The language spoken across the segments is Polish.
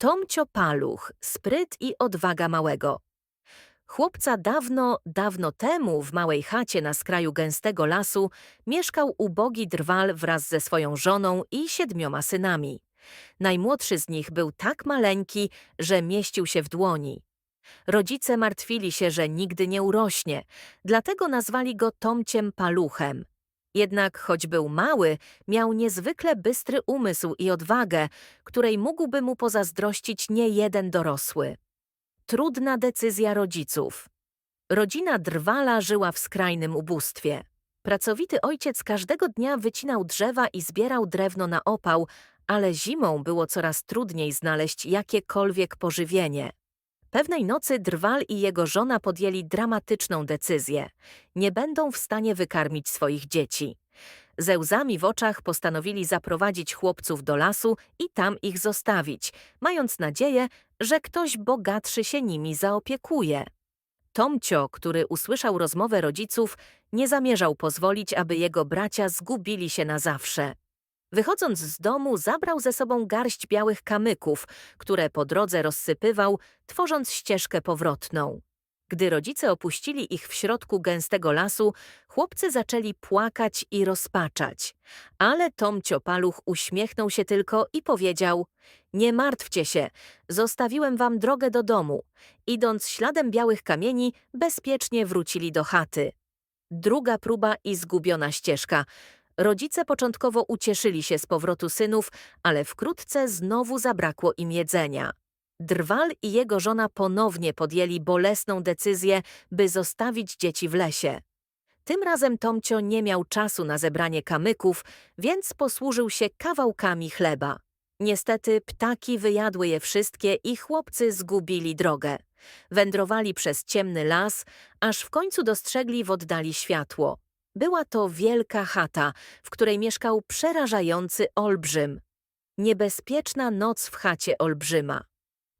Tomcio Paluch, spryt i odwaga małego. Chłopca dawno, dawno temu w małej chacie na skraju gęstego lasu mieszkał ubogi drwal wraz ze swoją żoną i siedmioma synami. Najmłodszy z nich był tak maleńki, że mieścił się w dłoni. Rodzice martwili się, że nigdy nie urośnie, dlatego nazwali go Tomciem Paluchem. Jednak choć był mały, miał niezwykle bystry umysł i odwagę, której mógłby mu pozazdrościć nie jeden dorosły. Trudna decyzja rodziców. Rodzina Drwala żyła w skrajnym ubóstwie. Pracowity ojciec każdego dnia wycinał drzewa i zbierał drewno na opał, ale zimą było coraz trudniej znaleźć jakiekolwiek pożywienie. Pewnej nocy Drwal i jego żona podjęli dramatyczną decyzję. Nie będą w stanie wykarmić swoich dzieci. Ze łzami w oczach postanowili zaprowadzić chłopców do lasu i tam ich zostawić, mając nadzieję, że ktoś bogatszy się nimi zaopiekuje. Tomcio, który usłyszał rozmowę rodziców, nie zamierzał pozwolić, aby jego bracia zgubili się na zawsze. Wychodząc z domu, zabrał ze sobą garść białych kamyków, które po drodze rozsypywał, tworząc ścieżkę powrotną. Gdy rodzice opuścili ich w środku gęstego lasu, chłopcy zaczęli płakać i rozpaczać. Ale Tomcio Paluch uśmiechnął się tylko i powiedział – Nie martwcie się, zostawiłem wam drogę do domu. Idąc śladem białych kamieni, bezpiecznie wrócili do chaty. Druga próba i zgubiona ścieżka. Rodzice początkowo ucieszyli się z powrotu synów, ale wkrótce znowu zabrakło im jedzenia. Drwal i jego żona ponownie podjęli bolesną decyzję, by zostawić dzieci w lesie. Tym razem Tomcio nie miał czasu na zebranie kamyków, więc posłużył się kawałkami chleba. Niestety ptaki wyjadły je wszystkie i chłopcy zgubili drogę. Wędrowali przez ciemny las, aż w końcu dostrzegli w oddali światło. Była to wielka chata, w której mieszkał przerażający olbrzym. Niebezpieczna noc w chacie olbrzyma.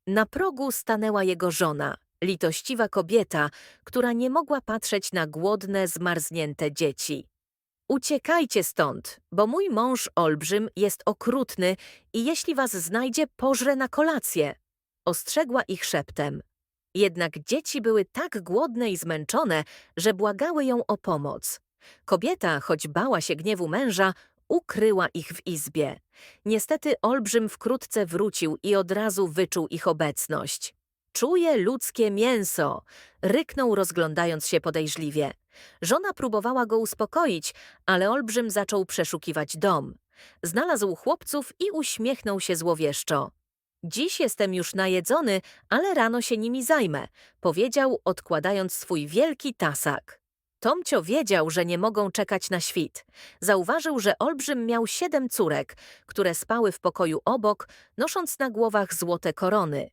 Na progu stanęła jego żona, litościwa kobieta, która nie mogła patrzeć na głodne, zmarznięte dzieci. Uciekajcie stąd, bo mój mąż olbrzym jest okrutny i jeśli was znajdzie, pożre na kolację. Ostrzegła ich szeptem. Jednak dzieci były tak głodne i zmęczone, że błagały ją o pomoc. Kobieta, choć bała się gniewu męża, ukryła ich w izbie. Niestety olbrzym wkrótce wrócił i od razu wyczuł ich obecność. Czuje ludzkie mięso! Ryknął, rozglądając się podejrzliwie. Żona próbowała go uspokoić, ale olbrzym zaczął przeszukiwać dom. Znalazł chłopców i uśmiechnął się złowieszczo. Dziś jestem już najedzony, ale rano się nimi zajmę, powiedział, odkładając swój wielki tasak. Tomcio wiedział, że nie mogą czekać na świt. Zauważył, że Olbrzym miał siedem córek, które spały w pokoju obok, nosząc na głowach złote korony.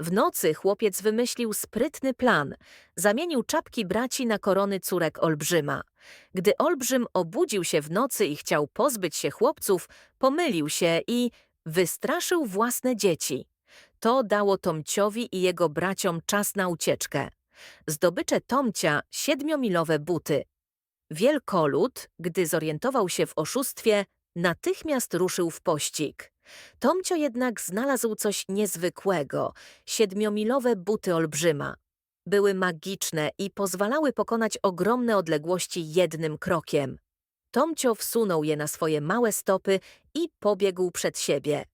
W nocy chłopiec wymyślił sprytny plan. Zamienił czapki braci na korony córek Olbrzyma. Gdy Olbrzym obudził się w nocy i chciał pozbyć się chłopców, pomylił się i wystraszył własne dzieci. To dało Tomciowi i jego braciom czas na ucieczkę. Zdobycze Tomcia siedmiomilowe buty. Wielkolud, gdy zorientował się w oszustwie, natychmiast ruszył w pościg. Tomcio jednak znalazł coś niezwykłego – siedmiomilowe buty olbrzyma. Były magiczne i pozwalały pokonać ogromne odległości jednym krokiem. Tomcio wsunął je na swoje małe stopy i pobiegł przed siebie.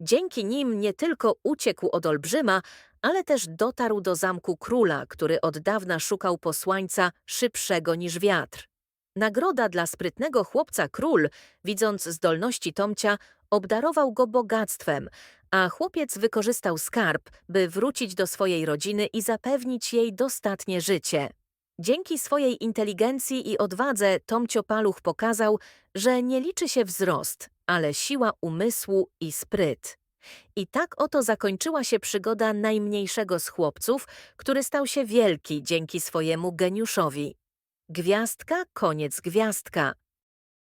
Dzięki nim nie tylko uciekł od olbrzyma, ale też dotarł do zamku króla, który od dawna szukał posłańca szybszego niż wiatr. Nagroda dla sprytnego chłopca król, widząc zdolności Tomcia, obdarował go bogactwem, a chłopiec wykorzystał skarb, by wrócić do swojej rodziny i zapewnić jej dostatnie życie. Dzięki swojej inteligencji i odwadze Tomcio Paluch pokazał, że nie liczy się wzrost, ale siła umysłu i spryt. I tak oto zakończyła się przygoda najmniejszego z chłopców, który stał się wielki dzięki swojemu geniuszowi. Gwiazdka, koniec gwiazdka.